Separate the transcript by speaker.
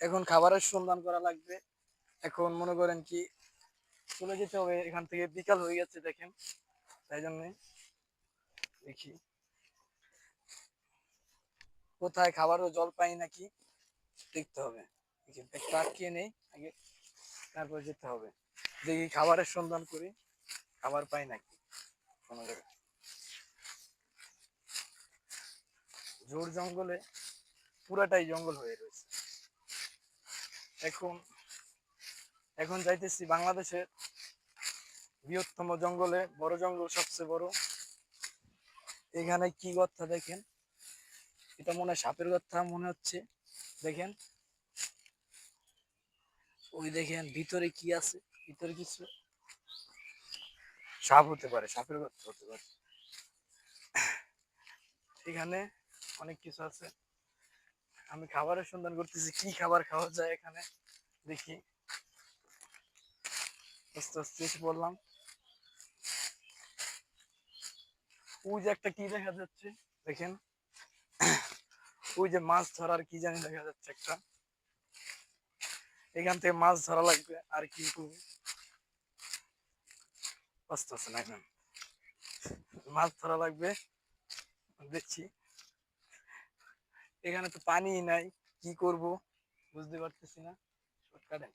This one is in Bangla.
Speaker 1: এখন খাবারের সন্ধান করা লাগবে। এখন মনে করেন কি, চলে যেতে হবে, এখান থেকে বিকাল হয়ে গেছে দেখেন। তাই জন্য দেখি। কোথায় খাবার ও জল পাই নাকি, দেখতে হবে। নেই, আগে তারপর যেতে হবে। দেখি খাবারের সন্ধান করি, খাবার পাই নাকি কোনো জায়গায় জোর জঙ্গলে, পুরাটাই জঙ্গল হয়ে রয়েছে। এখন এখন যাইতেছি বাংলাদেশের বৃহত্তম জঙ্গলে, বড় জঙ্গল সবচেয়ে বড়। এখানে কি কথা দেখেন? এটা মনে হয় সাপের কথা মনে হচ্ছে। দেখেন। ওই দেখেন, ভিতরে কি আছে? ভিতরে কিছু? সাপ হতে পারে, সাপের কথা হতে পারে। এখানে অনেক কিছু আছে। আমি খাবারের সন্ধান করতেছি, কি খাবার খাওয়া যায় এখানে? দেখি। আস্তে আস্তে এসে পড়লাম ওই যে একটা কি দেখা যাচ্ছে, দেখেন। ওই যে মাছ ধরার কি জানি দেখা যাচ্ছে একটা। এখান থেকে মাছ ধরা লাগবে, আর কি আস্তে না এখন মাছ ধরা লাগবে, দেখছি। এখানে তো পানি নাই কি করব? বুঝতে পারতেছি না। শর্টকাটে